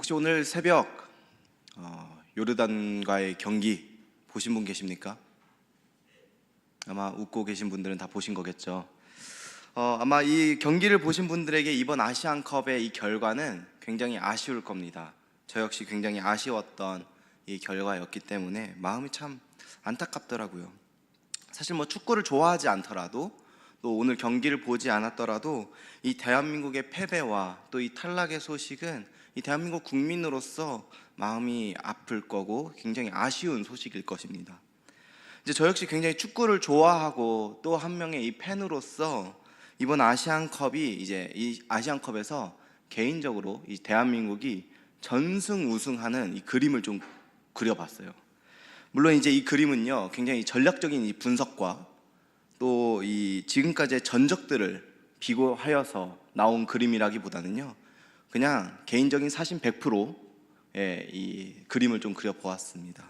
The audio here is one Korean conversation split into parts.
혹시 오늘 새벽 어, 요르단과의 경기 보신 분 계십니까? 아마 웃고 계신 분들은 다 보신 거겠죠. 어, 아마 이 경기를 보신 분들에게 이번 아시안컵의 이 결과는 굉장히 아쉬울 겁니다. 저 역시 굉장히 아쉬웠던 이 결과였기 때문에 마음이 참 안타깝더라고요. 사실 뭐 축구를 좋아하지 않더라도 또 오늘 경기를 보지 않았더라도 이 대한민국의 패배와 또 이 탈락의 소식은 이 대한민국 국민으로서 마음이 아플 거고 굉장히 아쉬운 소식일 것입니다. 이제 저 역시 굉장히 축구를 좋아하고 또 한 명의 이 팬으로서 이번 아시안컵이 이제 이 아시안컵에서 개인적으로 이 대한민국이 전승 우승하는 이 그림을 좀 그려봤어요. 물론 이제 이 그림은요 굉장히 전략적인 이 분석과 또 이 지금까지의 전적들을 비교하여서 나온 그림이라기보다는요 그냥 개인적인 사심 100%의 이 그림을 좀 그려보았습니다.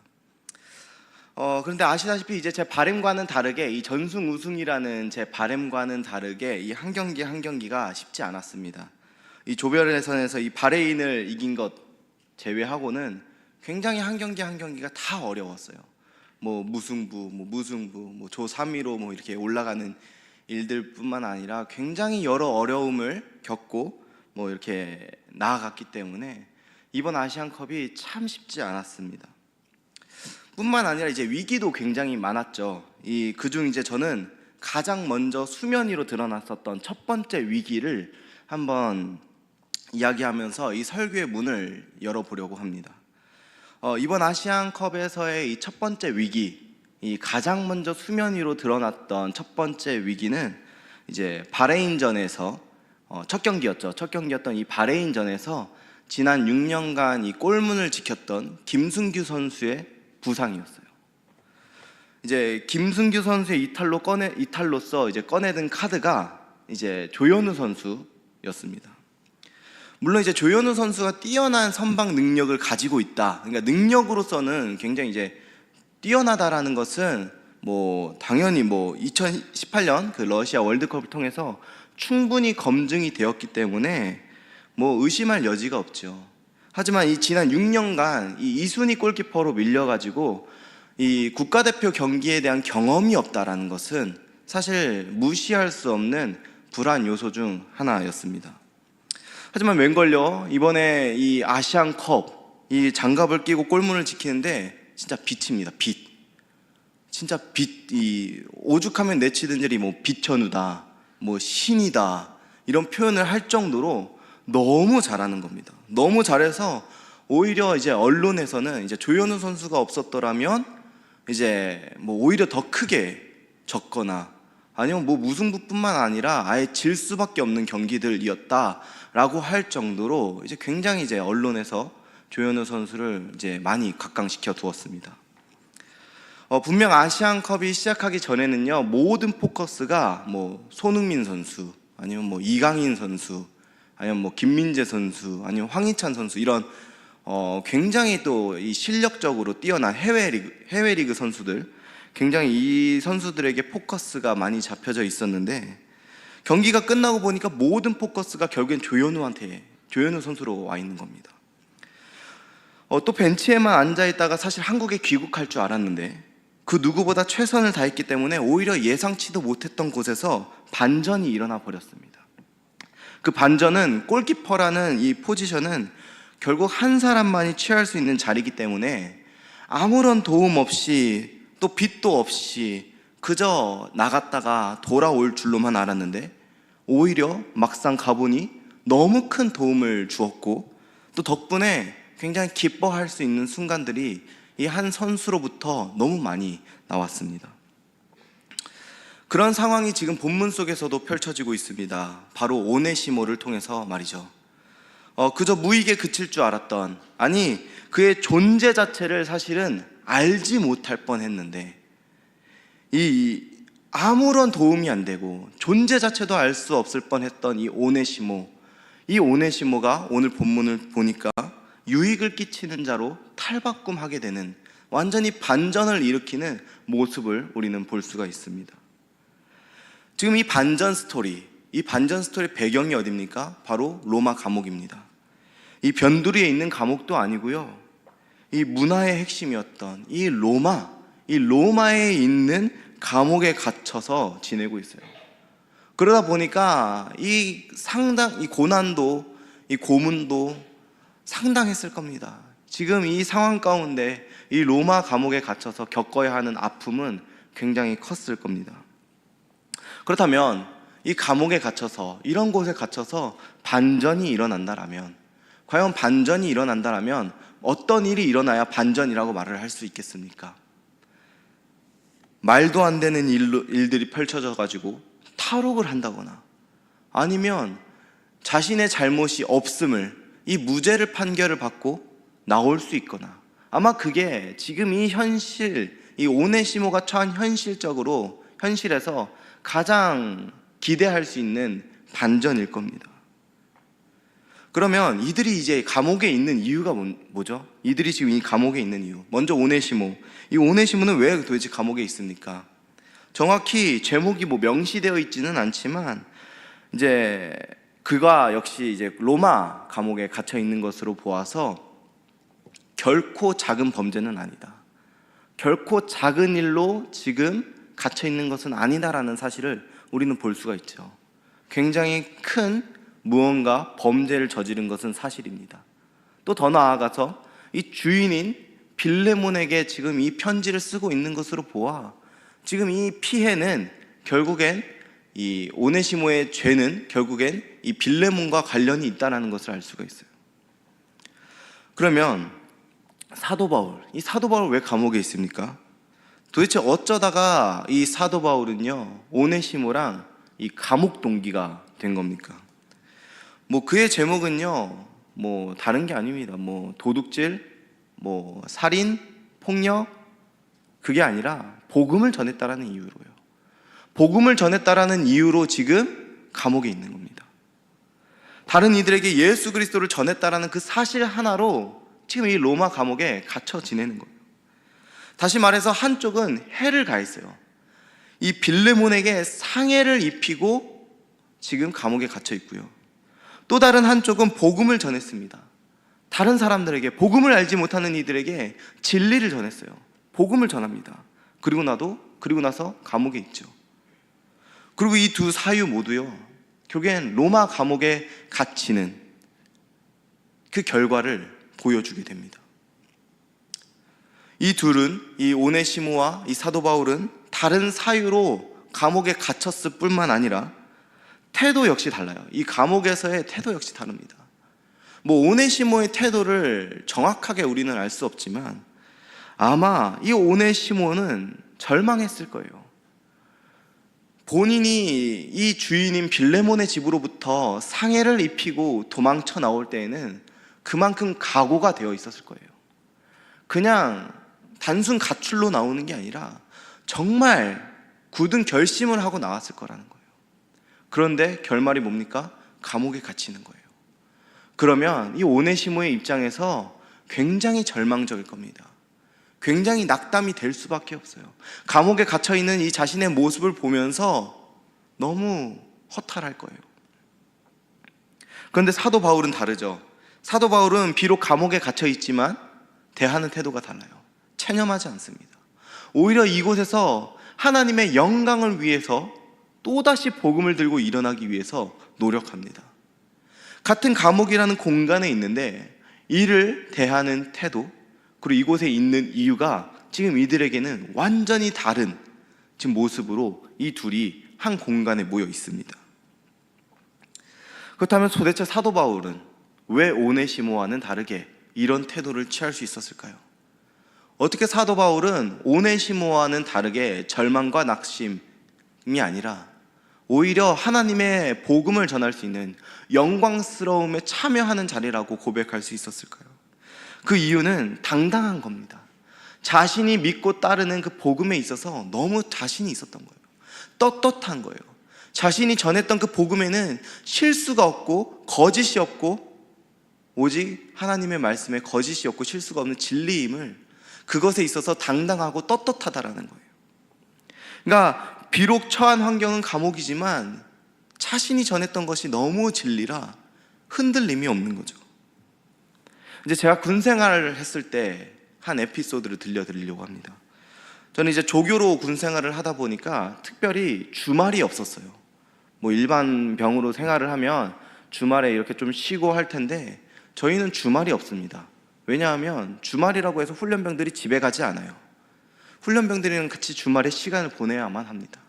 어, 그런데 아시다시피 이제 제 바램과는 다르게 이 전승 우승이라는 제 바램과는 다르게 이 한 경기 한 경기가 쉽지 않았습니다. 이 조별 예선에서 이 바레인을 이긴 것 제외하고는 굉장히 한 경기 한 경기가 다 어려웠어요. 뭐 무승부, 뭐 무승부, 뭐 조 3위로 뭐 이렇게 올라가는 일들뿐만 아니라 굉장히 여러 어려움을 겪고 뭐 이렇게 나아갔기 때문에 이번 아시안컵이 참 쉽지 않았습니다. 뿐만 아니라 이제 위기도 굉장히 많았죠. 이 그중 이제 저는 가장 먼저 수면 위로 드러났었던 첫 번째 위기를 한번 이야기하면서 이 설교의 문을 열어보려고 합니다. 어, 이번 아시안컵에서의 이 첫 번째 위기, 이 가장 먼저 수면 위로 드러났던 첫 번째 위기는 이제 바레인전에서 어, 첫 경기였죠. 첫 경기였던 이 바레인전에서 지난 6년간 이 골문을 지켰던 김승규 선수의 부상이었어요. 이제 김승규 선수의 이탈로 꺼내 이탈로서 이제 꺼내든 카드가 이제 조현우 선수였습니다. 물론 이제 조현우 선수가 뛰어난 선방 능력을 가지고 있다. 그러니까 능력으로서는 굉장히 이제 뛰어나다라는 것은 뭐 당연히 뭐 2018년 그 러시아 월드컵을 통해서 충분히 검증이 되었기 때문에 뭐 의심할 여지가 없죠. 하지만 이 지난 6년간 이 이순희 골키퍼로 밀려가지고 이 국가대표 경기에 대한 경험이 없다라는 것은 사실 무시할 수 없는 불안 요소 중 하나였습니다. 하지만 웬걸요 이번에 이 아시안컵 이 장갑을 끼고 골문을 지키는데 진짜 빛입니다. 빛. 진짜 빛. 이 오죽하면 내치든지 뭐 빛현우다, 뭐 신이다 이런 표현을 할 정도로 너무 잘하는 겁니다. 너무 잘해서 오히려 이제 언론에서는 이제 조현우 선수가 없었더라면 이제 뭐 오히려 더 크게 졌거나 아니면 뭐 무승부뿐만 아니라 아예 질 수밖에 없는 경기들이었다라고 할 정도로 이제 굉장히 이제 언론에서 조현우 선수를 이제 많이 각광시켜 두었습니다. 어, 분명 아시안컵이 시작하기 전에는요 모든 포커스가 뭐 손흥민 선수 아니면 뭐 이강인 선수 아니면 뭐 김민재 선수 아니면 황희찬 선수 이런 어, 굉장히 또 이 실력적으로 뛰어난 해외 리그 해외 리그 선수들 굉장히 이 선수들에게 포커스가 많이 잡혀져 있었는데 경기가 끝나고 보니까 모든 포커스가 결국엔 조현우한테 조현우 선수로 와 있는 겁니다. 어, 또 벤치에만 앉아 있다가 사실 한국에 귀국할 줄 알았는데 그 누구보다 최선을 다했기 때문에 오히려 예상치도 못했던 곳에서 반전이 일어나 버렸습니다. 그 반전은 골키퍼라는 이 포지션은 결국 한 사람만이 취할 수 있는 자리이기 때문에 아무런 도움 없이 또 빛도 없이 그저 나갔다가 돌아올 줄로만 알았는데 오히려 막상 가보니 너무 큰 도움을 주었고 또 덕분에 굉장히 기뻐할 수 있는 순간들이 이 한 선수로부터 너무 많이 나왔습니다. 그런 상황이 지금 본문 속에서도 펼쳐지고 있습니다. 바로 오네시모를 통해서 말이죠. 어, 그저 무익에 그칠 줄 알았던, 아니, 그의 존재 자체를 사실은 알지 못할 뻔 했는데, 이, 이 아무런 도움이 안 되고, 존재 자체도 알 수 없을 뻔 했던 이 오네시모, 이 오네시모가 오늘 본문을 보니까 유익을 끼치는 자로 탈바꿈하게 되는 완전히 반전을 일으키는 모습을 우리는 볼 수가 있습니다. 지금 이 반전 스토리, 이 반전 스토리 배경이 어딥니까? 바로 로마 감옥입니다. 이 변두리에 있는 감옥도 아니고요. 이 문화의 핵심이었던 이 로마, 이 로마에 있는 감옥에 갇혀서 지내고 있어요. 그러다 보니까 이 상당, 이 고난도, 이 고문도 상당했을 겁니다. 지금 이 상황 가운데 이 로마 감옥에 갇혀서 겪어야 하는 아픔은 굉장히 컸을 겁니다. 그렇다면 이 감옥에 갇혀서 이런 곳에 갇혀서 반전이 일어난다라면 과연 반전이 일어난다라면 어떤 일이 일어나야 반전이라고 말을 할 수 있겠습니까? 말도 안 되는 일로, 일들이 펼쳐져 가지고 탈옥을 한다거나 아니면 자신의 잘못이 없음을 이 무죄를 판결을 받고 나올 수 있거나 아마 그게 지금 이 현실 이 오네시모가 처한 현실적으로 현실에서 가장 기대할 수 있는 반전일 겁니다. 그러면 이들이 이제 감옥에 있는 이유가 뭔- 뭐죠? 이들이 지금 이 감옥에 있는 이유. 먼저 오네시모. 이 오네시모는 왜 도대체 감옥에 있습니까? 정확히 제목이 뭐 명시되어 있지는 않지만 이제 그가 역시 이제 로마 감옥에 갇혀 있는 것으로 보아서 결코 작은 범죄는 아니다. 결코 작은 일로 지금 갇혀 있는 것은 아니다라는 사실을 우리는 볼 수가 있죠. 굉장히 큰 무언가 범죄를 저지른 것은 사실입니다. 또 더 나아가서 이 주인인 빌레몬에게 지금 이 편지를 쓰고 있는 것으로 보아 지금 이 피해는 결국엔 이 오네시모의 죄는 결국엔 이 빌레몬과 관련이 있다라는 것을 알 수가 있어요. 그러면 사도 바울, 이 사도 바울 왜 감옥에 있습니까? 도대체 어쩌다가 이 사도 바울은요 오네시모랑 이 감옥 동기가 된 겁니까? 뭐 그의 제목은요 뭐 다른 게 아닙니다. 뭐 도둑질, 뭐 살인, 폭력 그게 아니라 복음을 전했다라는 이유로요. 복음을 전했다라는 이유로 지금 감옥에 있는 겁니다. 다른 이들에게 예수 그리스도를 전했다라는 그 사실 하나로 지금 이 로마 감옥에 갇혀 지내는 거예요. 다시 말해서 한쪽은 해를 가했어요. 이 빌레몬에게 상해를 입히고 지금 감옥에 갇혀 있고요. 또 다른 한쪽은 복음을 전했습니다. 다른 사람들에게 복음을 알지 못하는 이들에게 진리를 전했어요. 복음을 전합니다. 그리고 나도 그리고 나서 감옥에 있죠. 그리고 이 두 사유 모두요. 결국엔 로마 감옥에 갇히는 그 결과를 보여주게 됩니다. 이 둘은 이 오네시모와 이 사도 바울은 다른 사유로 감옥에 갇혔을 뿐만 아니라 태도 역시 달라요. 이 감옥에서의 태도 역시 다릅니다. 뭐 오네시모의 태도를 정확하게 우리는 알 수 없지만 아마 이 오네시모는 절망했을 거예요. 본인이 이 주인인 빌레몬의 집으로부터 상해를 입히고 도망쳐 나올 때에는 그만큼 각오가 되어 있었을 거예요. 그냥 단순 가출로 나오는 게 아니라 정말 굳은 결심을 하고 나왔을 거라는 거예요. 그런데 결말이 뭡니까? 감옥에 갇히는 거예요. 그러면 이 오네시모의 입장에서 굉장히 절망적일 겁니다. 굉장히 낙담이 될 수밖에 없어요. 감옥에 갇혀 있는 이 자신의 모습을 보면서 너무 허탈할 거예요. 그런데 사도 바울은 다르죠. 사도 바울은 비록 감옥에 갇혀 있지만 대하는 태도가 달라요. 체념하지 않습니다. 오히려 이곳에서 하나님의 영광을 위해서 또다시 복음을 들고 일어나기 위해서 노력합니다. 같은 감옥이라는 공간에 있는데 이를 대하는 태도, 그리고 이곳에 있는 이유가 지금 이들에게는 완전히 다른 지금 모습으로 이 둘이 한 공간에 모여 있습니다. 그렇다면 도대체 사도 바울은 왜 오네시모와는 다르게 이런 태도를 취할 수 있었을까요? 어떻게 사도 바울은 오네시모와는 다르게 절망과 낙심이 아니라 오히려 하나님의 복음을 전할 수 있는 영광스러움에 참여하는 자리라고 고백할 수 있었을까요? 그 이유는 당당한 겁니다. 자신이 믿고 따르는 그 복음에 있어서 너무 자신이 있었던 거예요. 떳떳한 거예요. 자신이 전했던 그 복음에는 실수가 없고 거짓이 없고 오직 하나님의 말씀에 거짓이 없고 실수가 없는 진리임을 그것에 있어서 당당하고 떳떳하다라는 거예요. 그러니까 비록 처한 환경은 감옥이지만 자신이 전했던 것이 너무 진리라 흔들림이 없는 거죠. 이제 제가 군 생활을 했을 때 한 에피소드를 들려드리려고 합니다. 저는 이제 조교로 군 생활을 하다 보니까 특별히 주말이 없었어요. 뭐 일반 병으로 생활을 하면 주말에 이렇게 좀 쉬고 할 텐데 저희는 주말이 없습니다. 왜냐하면 주말이라고 해서 훈련병들이 집에 가지 않아요. 훈련병들이랑 같이 주말에 시간을 보내야만 합니다.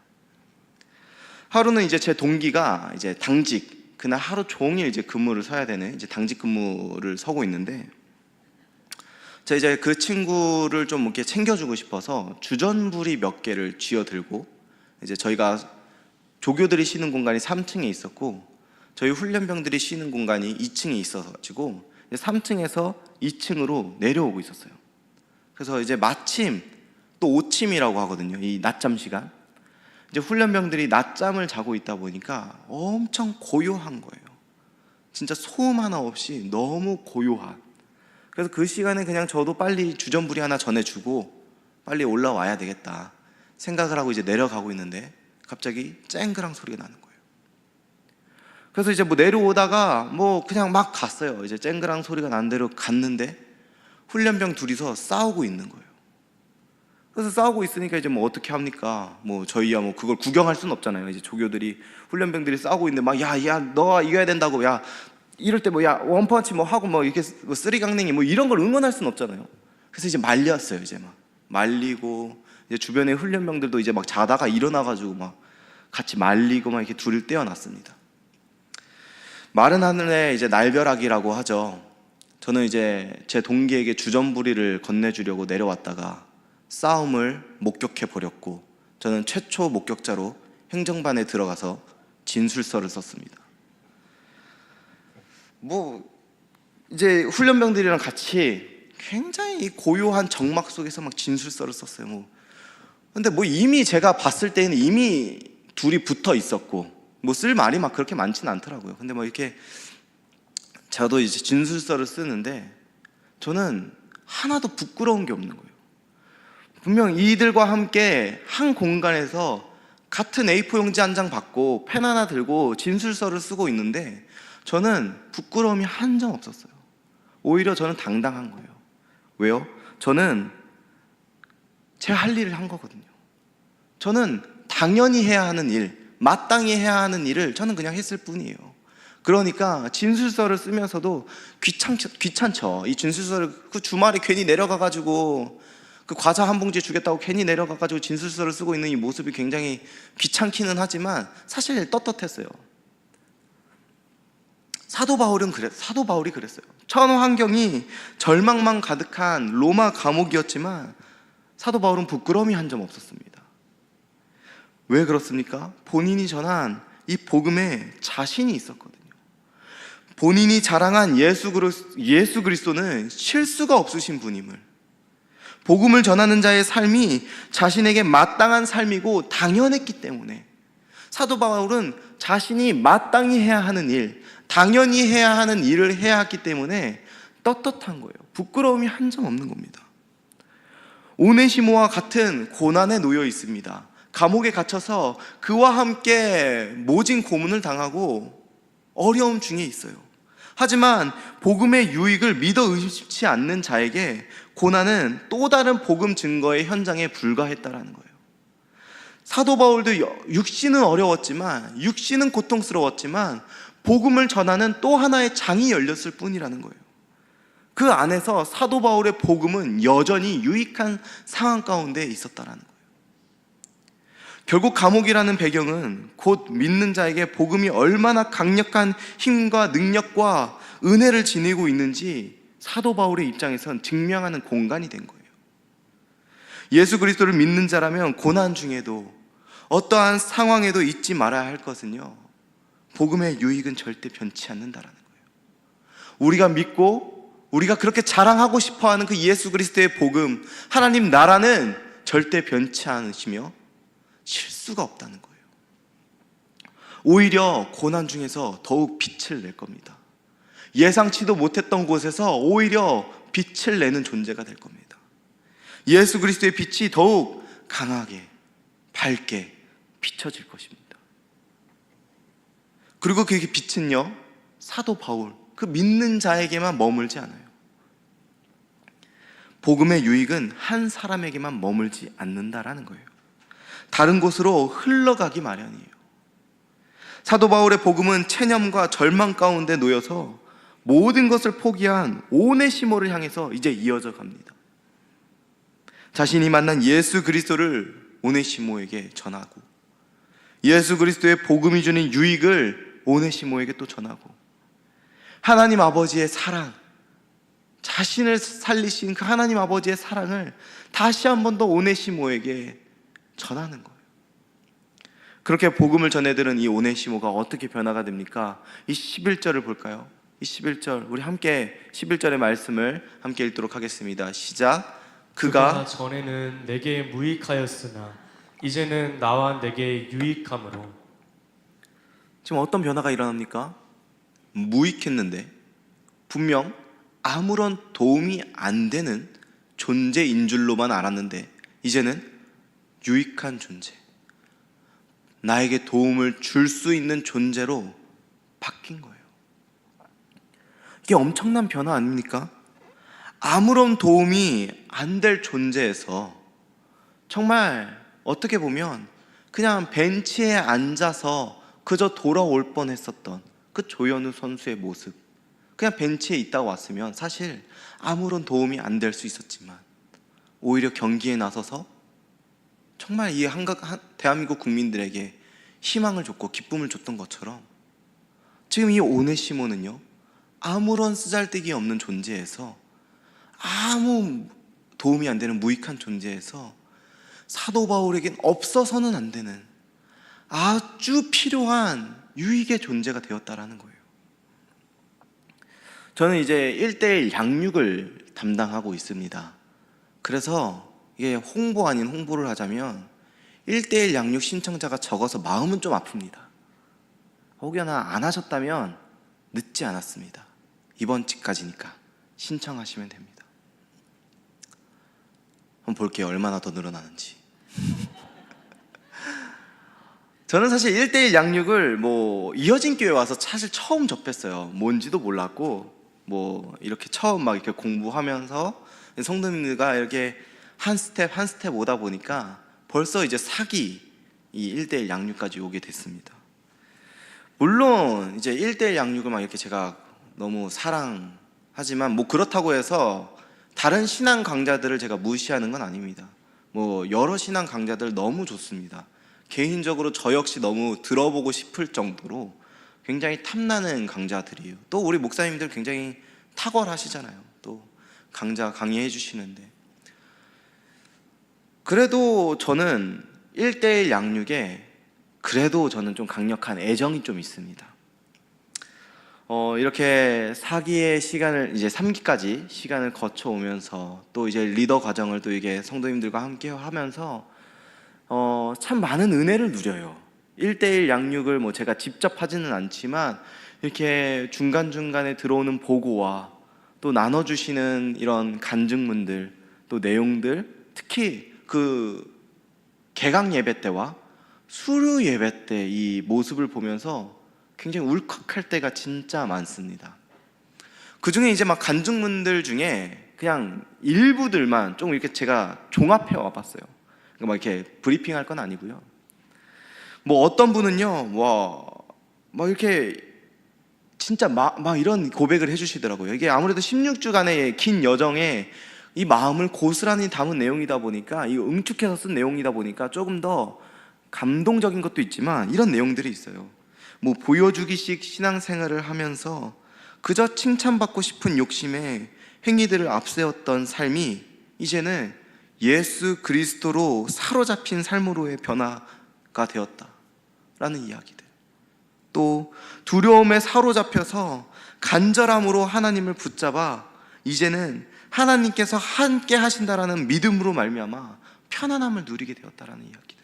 하루는 이제 제 동기가 이제 당직 그날 하루 종일 이제 근무를 서야 되는 이제 당직 근무를 서고 있는데 제가 이제 그 친구를 좀 이렇게 챙겨주고 싶어서 주전부리 몇 개를 쥐어 들고 이제 저희가 조교들이 쉬는 공간이 3층에 있었고 저희 훈련병들이 쉬는 공간이 2층에 있어가지고 3층에서 2층으로 내려오고 있었어요. 그래서 이제 마침 또 오침이라고 하거든요. 이 낮잠 시간. 이제 훈련병들이 낮잠을 자고 있다 보니까 엄청 고요한 거예요. 진짜 소음 하나 없이 너무 고요한. 그래서 그 시간에 그냥 저도 빨리 주전부리 하나 전해주고 빨리 올라와야 되겠다 생각을 하고 이제 내려가고 있는데 갑자기 쨍그랑 소리가 나는 거예요. 그래서 이제 뭐 내려오다가 뭐 그냥 막 갔어요. 이제 쨍그랑 소리가 난 대로 갔는데 훈련병 둘이서 싸우고 있는 거예요. 그래서 싸우고 있으니까 이제 뭐 어떻게 합니까? 뭐 저희야 뭐 그걸 구경할 수는 없잖아요. 이제 조교들이 훈련병들이 싸우고 있는데 막 야 야 너가 이겨야 된다고 야 이럴 때 뭐 야 원펀치 뭐 하고 뭐 이렇게 뭐 쓰리 강냉이 뭐 이런 걸 응원할 수는 없잖아요. 그래서 이제 말렸어요. 이제 막 말리고 이제 주변에 훈련병들도 이제 막 자다가 일어나가지고 막 같이 말리고 막 이렇게 둘을 떼어놨습니다. 마른 하늘에 이제 날벼락이라고 하죠. 저는 이제 제 동기에게 주전부리를 건네주려고 내려왔다가 싸움을 목격해 버렸고 저는 최초 목격자로 행정반에 들어가서 진술서를 썼습니다. 뭐 이제 훈련병들이랑 같이 굉장히 고요한 정막 속에서 막 진술서를 썼어요. 뭐 근데 뭐 이미 제가 봤을 때는 이미 둘이 붙어 있었고 뭐 쓸 말이 막 그렇게 많지는 않더라고요. 근데 뭐 이렇게 저도 이제 진술서를 쓰는데 저는 하나도 부끄러운 게 없는 거예요. 분명 이들과 함께 한 공간에서 같은 A4 용지 한 장 받고 펜 하나 들고 진술서를 쓰고 있는데 저는 부끄러움이 한 점 없었어요. 오히려 저는 당당한 거예요. 왜요? 저는 제 할 일을 한 거거든요. 저는 당연히 해야 하는 일, 마땅히 해야 하는 일을 저는 그냥 했을 뿐이에요. 그러니까 진술서를 쓰면서도 귀찮죠. 귀찮죠. 이 진술서를 그 주말에 괜히 내려가 가지고 그 과자 한 봉지 주겠다고 괜히 내려가 가지고 진술서를 쓰고 있는 이 모습이 굉장히 귀찮기는 하지만 사실 떳떳했어요. 사도 바울은 그랬 사도 바울이 그랬어요. 천 환경이 절망만 가득한 로마 감옥이었지만 사도 바울은 부끄러움이 한 점 없었습니다. 왜 그렇습니까? 본인이 전한 이 복음에 자신이 있었거든요. 본인이 자랑한 예수 그리스, 예수 그리스도는 실수가 없으신 분임을 복음을 전하는 자의 삶이 자신에게 마땅한 삶이고 당연했기 때문에 사도 바울은 자신이 마땅히 해야 하는 일, 당연히 해야 하는 일을 해야 했기 때문에 떳떳한 거예요. 부끄러움이 한 점 없는 겁니다. 오네시모와 같은 고난에 놓여 있습니다. 감옥에 갇혀서 그와 함께 모진 고문을 당하고 어려움 중에 있어요. 하지만 복음의 유익을 믿어 의심치 않는 자에게 고난은 또 다른 복음 증거의 현장에 불과했다라는 거예요. 사도 바울도 육신은 어려웠지만 육신은 고통스러웠지만 복음을 전하는 또 하나의 장이 열렸을 뿐이라는 거예요. 그 안에서 사도 바울의 복음은 여전히 유익한 상황 가운데 있었다라는 거예요. 결국 감옥이라는 배경은 곧 믿는 자에게 복음이 얼마나 강력한 힘과 능력과 은혜를 지니고 있는지 사도 바울의 입장에선 증명하는 공간이 된 거예요. 예수 그리스도를 믿는 자라면 고난 중에도 어떠한 상황에도 잊지 말아야 할 것은요. 복음의 유익은 절대 변치 않는다라는 거예요. 우리가 믿고 우리가 그렇게 자랑하고 싶어 하는 그 예수 그리스도의 복음, 하나님 나라는 절대 변치 않으시며 실수가 없다는 거예요. 오히려 고난 중에서 더욱 빛을 낼 겁니다. 예상치도 못했던 곳에서 오히려 빛을 내는 존재가 될 겁니다. 예수 그리스도의 빛이 더욱 강하게, 밝게 비춰질 것입니다. 그리고 그 빛은요, 사도 바울, 그 믿는 자에게만 머물지 않아요. 복음의 유익은 한 사람에게만 머물지 않는다라는 거예요. 다른 곳으로 흘러가기 마련이에요. 사도 바울의 복음은 체념과 절망 가운데 놓여서 모든 것을 포기한 오네시모를 향해서 이제 이어져 갑니다. 자신이 만난 예수 그리스도를 오네시모에게 전하고 예수 그리스도의 복음이 주는 유익을 오네시모에게 또 전하고 하나님 아버지의 사랑 자신을 살리신 그 하나님 아버지의 사랑을 다시 한 번 더 오네시모에게 전하는 거예요. 그렇게 복음을 전해들은 이 오네시모가 어떻게 변화가 됩니까? 이 11절을 볼까요? 이 11절 우리 함께 11절의 말씀을 함께 읽도록 하겠습니다. 시작. 그가 전에는 내게 무익하였으나 이제는 나와 내게 유익함으로 지금 어떤 변화가 일어납니까? 무익했는데 분명 아무런 도움이 안 되는 존재인 줄로만 알았는데 이제는 유익한 존재. 나에게 도움을 줄 수 있는 존재로 바뀐 거예요. 이게 엄청난 변화 아닙니까? 아무런 도움이 안 될 존재에서 정말 어떻게 보면 그냥 벤치에 앉아서 그저 돌아올 뻔 했었던 그 조현우 선수의 모습. 그냥 벤치에 있다가 왔으면 사실 아무런 도움이 안 될 수 있었지만 오히려 경기에 나서서 정말 이 한각 한- 대한민국 국민들에게 희망을 줬고 기쁨을 줬던 것처럼 지금 이 오네시모는요 아무런 쓰잘데기 없는 존재에서 아무 도움이 안 되는 무익한 존재에서 사도 바울에겐 없어서는 안 되는 아주 필요한 유익의 존재가 되었다라는 거예요. 저는 이제 1대1 양육을 담당하고 있습니다. 그래서 이게 홍보 아닌 홍보를 하자면 1대1 양육 신청자가 적어서 마음은 좀 아픕니다. 혹여나 안 하셨다면 늦지 않았습니다. 이번 주까지니까 신청하시면 됩니다. 한번 볼게요. 얼마나 더 늘어나는지. 저는 사실 1대1 양육을 뭐 이어진 교회 와서 사실 처음 접했어요. 뭔지도 몰랐고 뭐 이렇게 처음 막 이렇게 공부하면서 성도님들과 이렇게 한 스텝 한 스텝 오다 보니까 벌써 이제 사기 이 1대1 양육까지 오게 됐습니다. 물론 이제 1대1 양육을 막 이렇게 제가 너무 사랑하지만 뭐 그렇다고 해서 다른 신앙 강좌들을 제가 무시하는 건 아닙니다. 뭐 여러 신앙 강좌들 너무 좋습니다. 개인적으로 저 역시 너무 들어보고 싶을 정도로 굉장히 탐나는 강좌들이에요. 또 우리 목사님들 굉장히 탁월하시잖아요. 또 강좌 강의해 주시는데. 그래도 저는 1대1 양육에 그래도 저는 좀 강력한 애정이 좀 있습니다. 어, 이렇게 사기의 시간을 이제 3기까지 시간을 거쳐 오면서 또 이제 리더 과정을 또 이게 성도님들과 함께 하면서 어, 참 많은 은혜를 누려요. 1대1 양육을 뭐 제가 직접 하지는 않지만 이렇게 중간중간에 들어오는 보고와 또 나눠주시는 이런 간증문들 또 내용들 특히 그 개강 예배 때와 수료 예배 때 이 모습을 보면서 굉장히 울컥할 때가 진짜 많습니다. 그 중에 이제 막 간증문들 중에 그냥 일부들만 좀 이렇게 제가 종합해 와봤어요. 그러니까 막 이렇게 브리핑 할 건 아니고요. 뭐 어떤 분은요, 와, 막 이렇게 진짜 막, 막 이런 고백을 해주시더라고요. 이게 아무래도 16주간의 긴 여정에 이 마음을 고스란히 담은 내용이다 보니까, 이 응축해서 쓴 내용이다 보니까 조금 더 감동적인 것도 있지만 이런 내용들이 있어요. 뭐 보여주기식 신앙생활을 하면서 그저 칭찬받고 싶은 욕심에 행위들을 앞세웠던 삶이 이제는 예수 그리스도로 사로잡힌 삶으로의 변화가 되었다라는 이야기들. 또 두려움에 사로잡혀서 간절함으로 하나님을 붙잡아 이제는 하나님께서 함께 하신다라는 믿음으로 말미암아 편안함을 누리게 되었다라는 이야기들.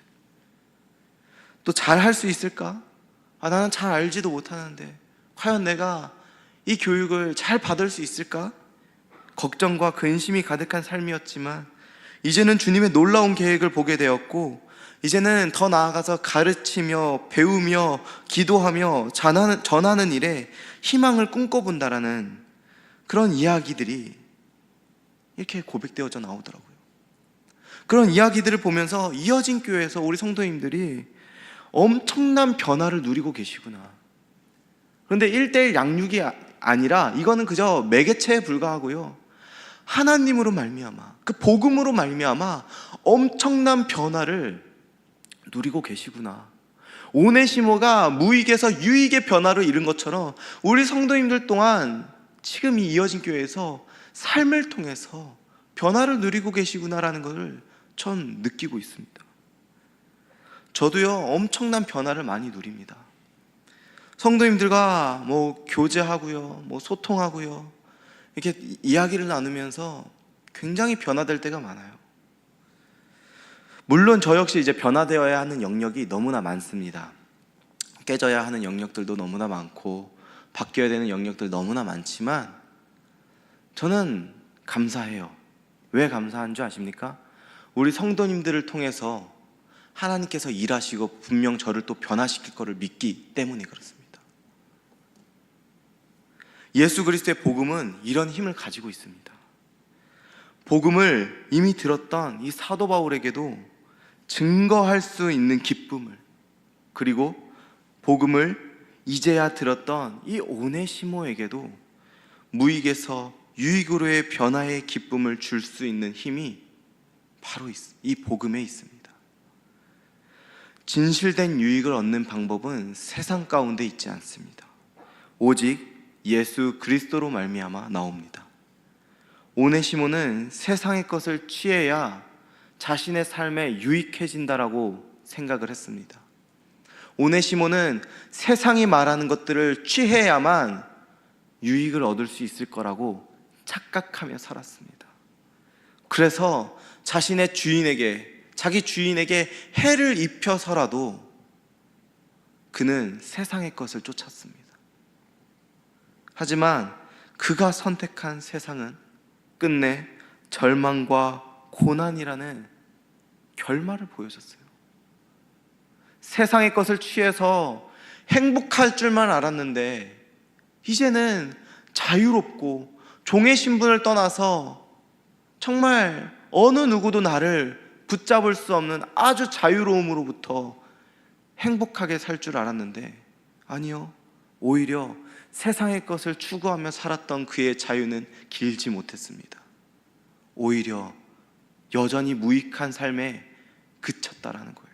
또 잘 할 수 있을까? 아 나는 잘 알지도 못하는데 과연 내가 이 교육을 잘 받을 수 있을까? 걱정과 근심이 가득한 삶이었지만 이제는 주님의 놀라운 계획을 보게 되었고 이제는 더 나아가서 가르치며 배우며 기도하며 전하는, 전하는 일에 희망을 꿈꿔본다라는 그런 이야기들이 이렇게 고백되어져 나오더라고요. 그런 이야기들을 보면서 이어진 교회에서 우리 성도님들이 엄청난 변화를 누리고 계시구나. 그런데 1대1 양육이 아- 아니라 이거는 그저 매개체에 불과하고요. 하나님으로 말미암아 그 복음으로 말미암아 엄청난 변화를 누리고 계시구나. 오네시모가 무익에서 유익의 변화를 이룬 것처럼 우리 성도님들 또한 지금 이 이어진 교회에서 삶을 통해서 변화를 누리고 계시구나라는 것을 전 느끼고 있습니다. 저도요 엄청난 변화를 많이 누립니다. 성도님들과 뭐 교제하고요, 뭐 소통하고요, 이렇게 이- 이야기를 나누면서 굉장히 변화될 때가 많아요. 물론 저 역시 이제 변화되어야 하는 영역이 너무나 많습니다. 깨져야 하는 영역들도 너무나 많고 바뀌어야 되는 영역들 너무나 많지만 저는 감사해요. 왜 감사한 줄 아십니까? 우리 성도님들을 통해서 하나님께서 일하시고 분명 저를 또 변화시킬 것을 믿기 때문에 그렇습니다. 예수 그리스도의 복음은 이런 힘을 가지고 있습니다. 복음을 이미 들었던 이 사도 바울에게도 증거할 수 있는 기쁨을 그리고 복음을 이제야 들었던 이 오네시모에게도 무익에서 유익으로의 변화의 기쁨을 줄 수 있는 힘이 바로 있- 이 복음에 있습니다. 진실된 유익을 얻는 방법은 세상 가운데 있지 않습니다. 오직 예수 그리스도로 말미암아 나옵니다. 오네시모는 세상의 것을 취해야 자신의 삶에 유익해진다라고 생각을 했습니다. 오네시모는 세상이 말하는 것들을 취해야만 유익을 얻을 수 있을 거라고 착각하며 살았습니다. 그래서 자신의 주인에게 자기 주인에게 해를 입혀서라도 그는 세상의 것을 쫓았습니다. 하지만 그가 선택한 세상은 끝내 절망과 고난이라는 결말을 보여줬어요. 세상의 것을 취해서 행복할 줄만 알았는데 이제는 자유롭고 종의 신분을 떠나서 정말 어느 누구도 나를 붙잡을 수 없는 아주 자유로움으로부터 행복하게 살 줄 알았는데 아니요. 오히려 세상의 것을 추구하며 살았던 그의 자유는 길지 못했습니다. 오히려 여전히 무익한 삶에 그쳤다라는 거예요.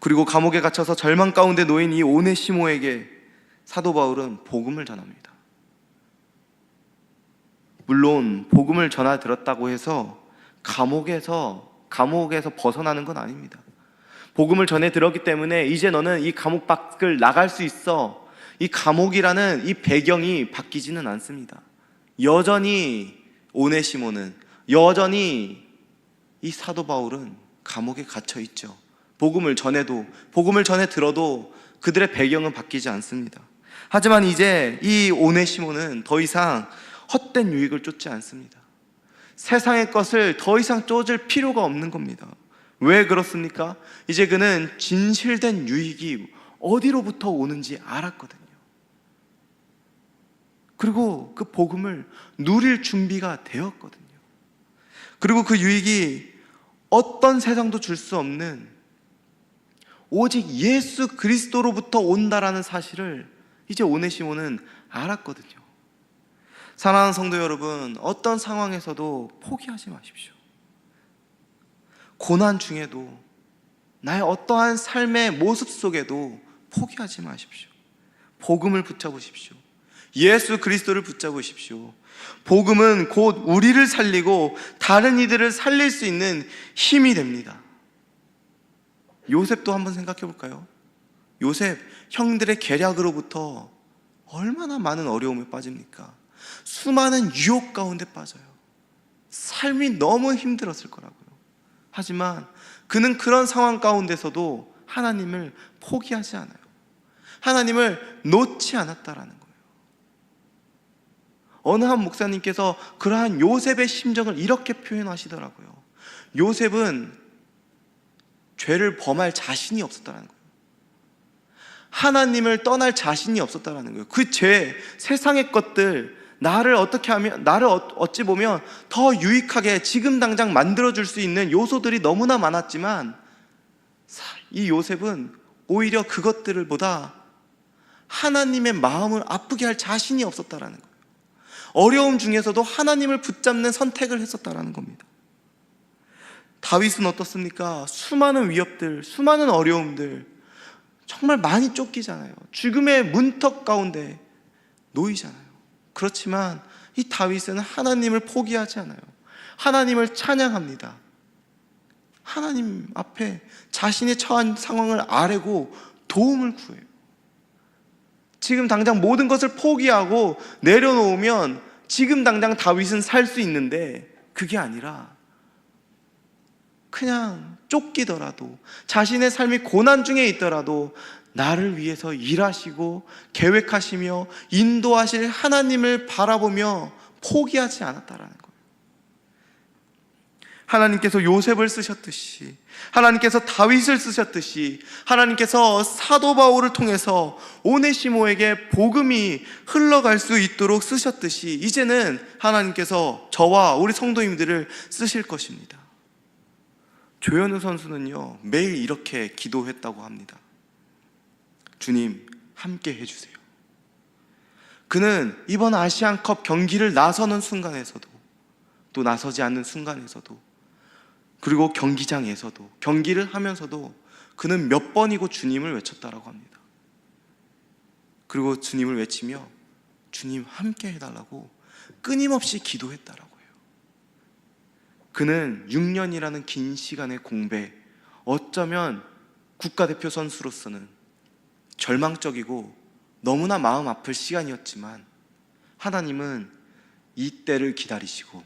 그리고 감옥에 갇혀서 절망 가운데 놓인 이 오네시모에게 사도 바울은 복음을 전합니다. 물론 복음을 전하 들었다고 해서 감옥에서 감옥에서 벗어나는 건 아닙니다. 복음을 전해 들었기 때문에 이제 너는 이 감옥 밖을 나갈 수 있어. 이 감옥이라는 이 배경이 바뀌지는 않습니다. 여전히 오네시모는 여전히 이 사도 바울은 감옥에 갇혀 있죠. 복음을 전해도 복음을 전해 들어도 그들의 배경은 바뀌지 않습니다. 하지만 이제 이 오네시모는 더 이상 헛된 유익을 쫓지 않습니다. 세상의 것을 더 이상 쫓을 필요가 없는 겁니다. 왜 그렇습니까? 이제 그는 진실된 유익이 어디로부터 오는지 알았거든요. 그리고 그 복음을 누릴 준비가 되었거든요. 그리고 그 유익이 어떤 세상도 줄 수 없는 오직 예수 그리스도로부터 온다라는 사실을 이제 오네시모는 알았거든요. 사랑하는 성도 여러분, 어떤 상황에서도 포기하지 마십시오. 고난 중에도 나의 어떠한 삶의 모습 속에도 포기하지 마십시오. 복음을 붙잡으십시오. 예수 그리스도를 붙잡으십시오. 복음은 곧 우리를 살리고 다른 이들을 살릴 수 있는 힘이 됩니다. 요셉도 한번 생각해 볼까요? 요셉 형들의 계략으로부터 얼마나 많은 어려움에 빠집니까? 수많은 유혹 가운데 빠져요. 삶이 너무 힘들었을 거라고요. 하지만 그는 그런 상황 가운데서도 하나님을 포기하지 않아요. 하나님을 놓지 않았다라는 거예요. 어느 한 목사님께서 그러한 요셉의 심정을 이렇게 표현하시더라고요. 요셉은 죄를 범할 자신이 없었다는 거예요. 하나님을 떠날 자신이 없었다는 거예요. 그 죄, 세상의 것들, 나를 어떻게 하면 나를 어- 어찌 보면 더 유익하게 지금 당장 만들어 줄 수 있는 요소들이 너무나 많았지만 사- 이 요셉은 오히려 그것들을 보다 하나님의 마음을 아프게 할 자신이 없었다라는 거예요. 어려움 중에서도 하나님을 붙잡는 선택을 했었다라는 겁니다. 다윗은 어떻습니까? 수많은 위협들, 수많은 어려움들, 정말 많이 쫓기잖아요. 죽음의 문턱 가운데 놓이잖아요. 그렇지만 이 다윗은 하나님을 포기하지 않아요. 하나님을 찬양합니다. 하나님 앞에 자신의 처한 상황을 아뢰고 도움을 구해요. 지금 당장 모든 것을 포기하고 내려놓으면 지금 당장 다윗은 살 수 있는데 그게 아니라 그냥 쫓기더라도 자신의 삶이 고난 중에 있더라도 나를 위해서 일하시고 계획하시며 인도하실 하나님을 바라보며 포기하지 않았다라는 거예요. 하나님께서 요셉을 쓰셨듯이 하나님께서 다윗을 쓰셨듯이 하나님께서 사도 바울을 통해서 오네시모에게 복음이 흘러갈 수 있도록 쓰셨듯이 이제는 하나님께서 저와 우리 성도님들을 쓰실 것입니다. 조현우 선수는요 매일 이렇게 기도했다고 합니다. 주님 함께 해주세요. 그는 이번 아시안컵 경기를 나서는 순간에서도 또 나서지 않는 순간에서도 그리고 경기장에서도 경기를 하면서도 그는 몇 번이고 주님을 외쳤다라고 합니다. 그리고 주님을 외치며 주님 함께 해달라고 끊임없이 기도했다라고 해요. 그는 6년이라는 긴 시간의 공배, 어쩌면 국가대표 선수로서는 절망적이고 너무나 마음 아플 시간이었지만 하나님은 이 때를 기다리시고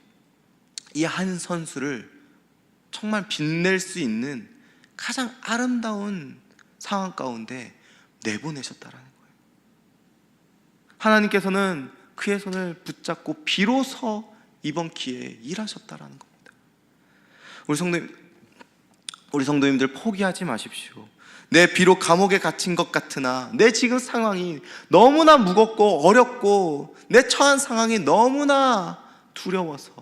이 한 선수를 정말 빛낼 수 있는 가장 아름다운 상황 가운데 내보내셨다라는 거예요. 하나님께서는 그의 손을 붙잡고 비로소 이번 기회에 일하셨다라는 겁니다. 우리 성도님, 우리 성도님들 포기하지 마십시오. 내 비록 감옥에 갇힌 것 같으나 내 지금 상황이 너무나 무겁고 어렵고 내 처한 상황이 너무나 두려워서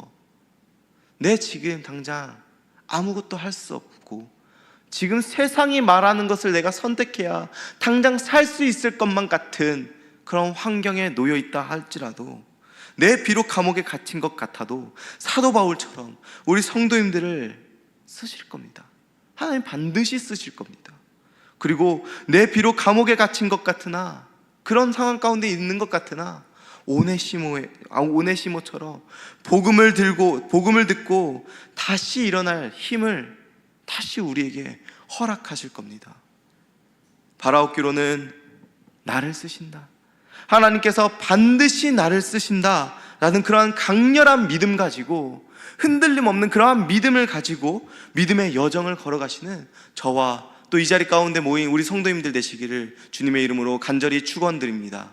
내 지금 당장 아무것도 할 수 없고 지금 세상이 말하는 것을 내가 선택해야 당장 살 수 있을 것만 같은 그런 환경에 놓여 있다 할지라도 내 비록 감옥에 갇힌 것 같아도 사도 바울처럼 우리 성도님들을 쓰실 겁니다. 하나님 반드시 쓰실 겁니다. 그리고 내 비록 감옥에 갇힌 것 같으나 그런 상황 가운데 있는 것 같으나 오네시모의 아, 오네시모처럼 복음을 들고 복음을 듣고 다시 일어날 힘을 다시 우리에게 허락하실 겁니다. 바라옵기로는 나를 쓰신다. 하나님께서 반드시 나를 쓰신다 라는 그러한 강렬한 믿음 가지고 흔들림 없는 그러한 믿음을 가지고 믿음의 여정을 걸어가시는 저와 또 이 자리 가운데 모인 우리 성도님들 되시기를 주님의 이름으로 간절히 축원드립니다.